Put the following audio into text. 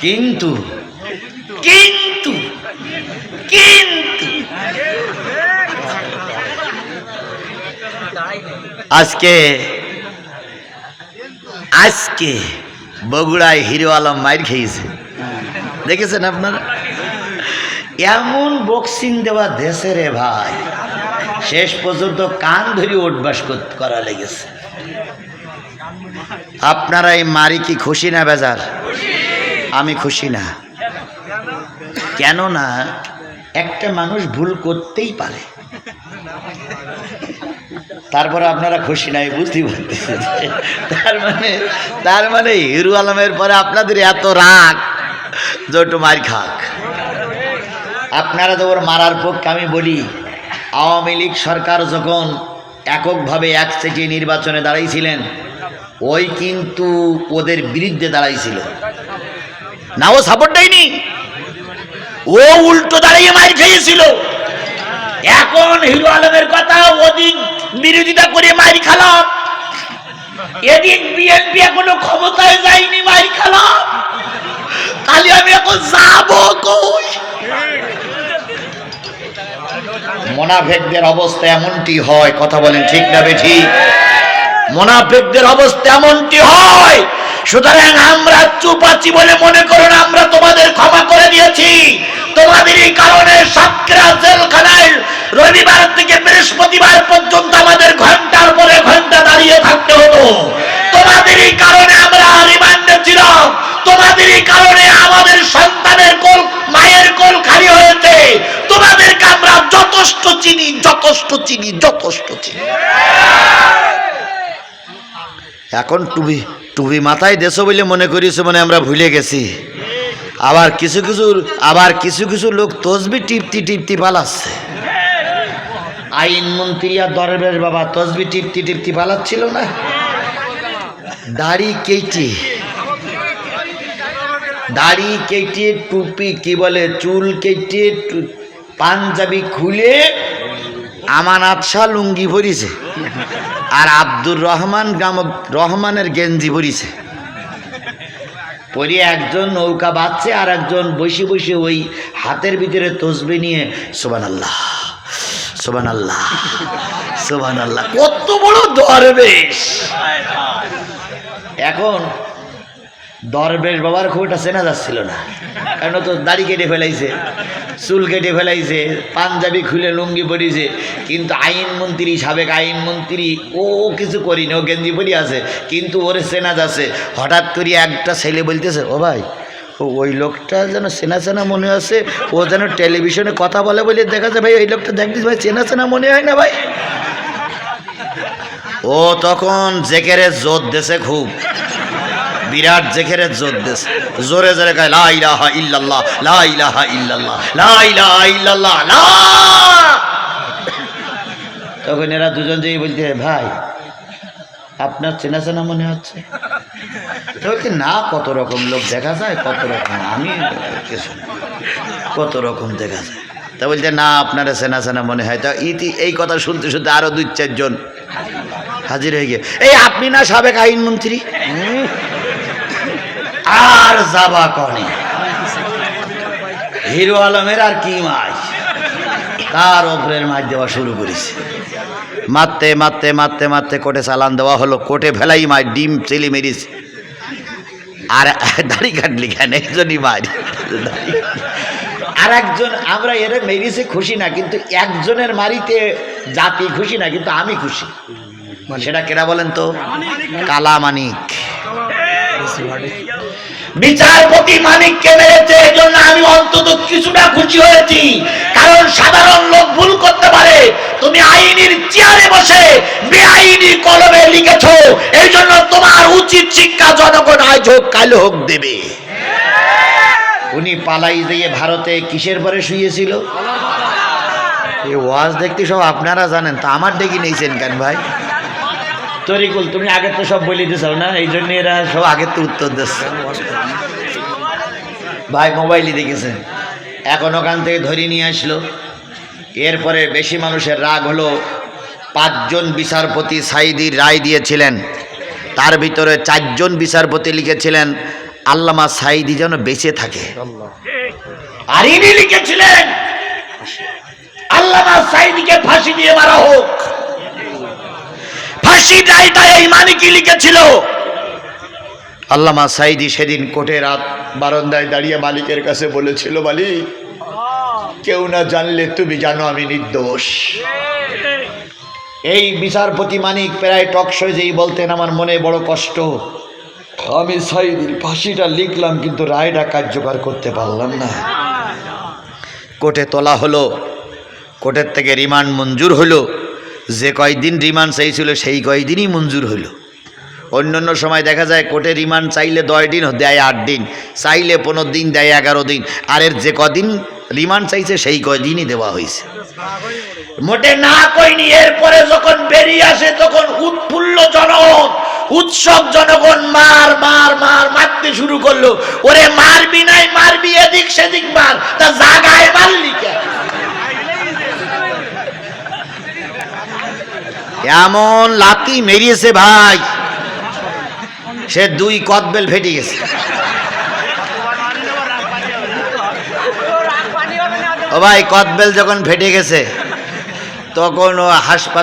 কিন্তু কিন্তু কিন্তু। আজকে আজকে বগুড়ায় হিরো আলম মাইর খেয়েছে। দেখেছেন আপনারা? এমন বক্সিং দেওয়া দেশে রে ভাই, শেষ পর্যন্ত কান ধরে উঠবাস কর- লেগেছে। আপনারা এই মারি কি খুশি না বেজার? আমি খুশি না। কেননা একটা মানুষ ভুল করতেই পারে। তারপরে আপনারা খুশি নাই বুঝতে পারতেছেন তার মানে তার মানে হিরু আলমের পরে আপনাদের এত রাগ, যে একটু মার খাক। আপনারা তো ওর মারার পক্ষে, আমি বলি, আওয়ামী লীগ সরকার যখন এককভাবে এক থেকে নির্বাচনে দাঁড়াইছিলেন ওই কিন্তু ওদের বিরুদ্ধে দাঁড়াইছিল। না ও সাপোর্ট দেয়নি। ও উল্টো দাঁড়িয়ে মার খেয়েছিল। এখন হিরো আলমের কথা ওদিন বিরোধিতা করে মারি খালাম। এদিন বিএনপি এখনও ক্ষমতায় যায়নি মারি খালাম। তাহলে আমি এখন যাব কই? মোনাফেকদের অবস্থা এমনটি হয়, কথা বলেন ঠিক না বে ঠিক? মোনাফেকদের অবস্থা এমনটি হয়। সুতরাং আমরা চুপ আছি বলে মনে করুন আমরা তোমাদের ক্ষমা করে দিয়েছি। তোমাদের এই কারণে সাতক্ষীরা জেলখানায় রবিবার থেকে বৃহস্পতিবার পর্যন্ত আমাদের ঘণ্টার পরে ঘণ্টা দাঁড়িয়ে থাকতে হতো। তোমাদের এই কারণে আমরা রিমান্ডে ছিলাম। তোমাদের এই কারণে আমাদের সন্তানের কোল, মায়ের কোল খালি হয়েছে। তোমাদেরকে আমরা যথেষ্ট চিনি যথেষ্ট চিনি যথেষ্ট চিনি। এখন টুবি টুবি মাথায় দেশ বলে মনে করিস মানে আমরা ভুলে গেছি। আবার কিছু কিছু, আবার কিছু কিছু লোক তসবি টিপতি টিপতি পালাচ্ছে। আইনমন্ত্রী আর দরবেশ বাবা তসবি টিপতি টিপতি পালাচ্ছিল না? দাড়ি কেটে দাড়ি কেটে, টুপি কি বলে, চুল কেটে, পাঞ্জাবি খুলে আমানাত শাহ লুঙ্গি পরিছে আর আব্দুর রহমান গ্রাম, রহমানের গেঞ্জি পরিছে পরে একজন নৌকা বাঁচছে আর একজন বসে বসে ওই হাতের ভিতরে তসবি নিয়ে সোবান আল্লাহ সোবান আল্লাহ সোবান আল্লাহ কত বড় দরবেশ। এখন দরবেশ বাবার খুব একটা চেনা যাচ্ছিল না ও তো দাড়ি কেটে ফেলাইছে। চুল কেটে ফেলাইছে, পাঞ্জাবি খুলে লুঙ্গি পরিছে, কিন্তু আইনমন্ত্রী সাবেক আইনমন্ত্রী ও কিছু করিনি, ও গেঞ্জি পরি আছে, কিন্তু ওর চেনা যাচ্ছে। হঠাৎ করে একটা ছেলে বলতেছে, ও ভাই ওই লোকটা যেন চেনা চেনা মনে আছে, ও যেন টেলিভিশনে কথা বলে বলে দেখা যায়, ভাই, ওই লোকটা দেখছিস ভাই, চেনা চেনা মনে হয় না, ভাই? ও তখন জেকেরে জোর দেশে খুব। বিরাট জেখেরে জোর দেশ জোরে জোরে গায় লা ইলাহা ইল্লাল্লাহ, লা ইলাহা ইল্লাল্লাহ, লা ইলাহা ইল্লাল্লাহ, লা তখন এরা দুজন যেই বলতে ভাই, আপনার চেনা চেনা মনে হচ্ছে? তো না, কত রকম লোক দেখা যায়, কত রকম আমি কত রকম দেখা যায়। তা বলছে, না, আপনারা চেনা চেনা মনে হয়। তা ইতি, এই কথা শুনতে শুনতে আরও দুই চারজন হাজির হয়ে গিয়ে, এই আপনি না সাবেক আইনমন্ত্রী। আর যাবা কনে? হিরো আলমের আর কি মাছ? তার ওপরের মাছ দেওয়া শুরু করেছে? মারতে মারতে মারতে মারতে কোটে চালান দেওয়া হলো, কোটে ফেলাই মাছ, ডিম, চেলি মেরিস আর দাড়ি কাটলি কেন? একজনই মারি আর একজন আমরা এর মেরিসে খুশি না, কিন্তু একজনের মারিতে জাতি খুশি না, কিন্তু আমি খুশি। সেটা কেরা বলেন তো? কালা মানিক বিচারপতি মানিককে মেরেছে এই জন্য আমি অন্তত কিছুটা খুশি হয়েছি। কারণ সাধারণ লোক ভুল করতে পারে। তুমি আইনের চেয়ারে বসে বেআইনি কলমে লিখেছ। এই জন্য তোমার উচিত শিক্ষা জনগণ আজ হোক, কাল হোক দেবে। উনি পালাই দিয়ে ভারতে কিসের পরে শুয়েছিল? ওয়াজ দেখতে সব আপনারা জানেন, তা আমার ডেকে নিয়েছেন কেন ভাই। তরিকুল, তুমি আগে তো সব বলে দিছো না? এই জন্য এরা সব আগের তো উত্তর দিচ্ছে। ভাই, মোবাইলই দেখেছেন এখন ওখান থেকে ধরে নিয়ে আসলো। এরপরে বেশি মানুষের রাগ হলো। পাঁচজন বিচারপতি সাইদির রায় দিয়েছিলেন। তার ভিতরে চারজন বিচারপতি লিখেছিলেন, আল্লামা সাইদি যেন বেঁচে থাকে। আর ইনি লিখেছিলেন, আল্লামা সাইদিকে ফাঁসি দিয়ে মারা হোক। ফাঁসি ডাইটা এই মানিকই লিখেছিল। আল্লামা সাইদি সেদিন কোর্টে রাত বারান্দায় দাঁড়িয়ে মালিকের কাছে বলেছিল, মালিক, কেউ না জানলে তুমি জানো আমি নির্দোষ। এই বিচারপতি মানিক প্রায় টকশো যেই বলতেন, আমার মনে বড় কষ্ট। আমি সাইদির ফাঁসিটা লিখলাম, কিন্তু রায়টা কার্যকর করতে পারলাম না। কোর্টে তোলা হলো কোর্টের থেকে রিমান্ড মঞ্জুর হলো। যে কয়দিন রিমান্ড চাইছিল, সেই কয়দিনই মঞ্জুর হলো অন্য অন্য সময় দেখা যায় কোর্টে রিমান্ড চাইলে দশ দিন, দেয় আট দিন, চাইলে পনেরো দিন, দেয় এগারো দিন। আর এর যে কদিন রিমান্ড চাইছে, সেই কয়দিনই দেওয়া হয়েছে। মোটে না কইনি, এরপরে যখন বেরিয়ে আসে, তখন উৎফুল্ল জনগণ, উৎসব জনগণ মার মার মার মারতে শুরু করল। ওরে মারবি নাই, মারবি এদিক সেদিক মার। তা জাগায় মারলি কেন এমন লাতি মেরিয়েছে ভাই। সে দুই কদবেল ফেটে গেছে। ও ভাই, কদবেল যখন ফেটে গেছে, তখন ও হাসপাতাল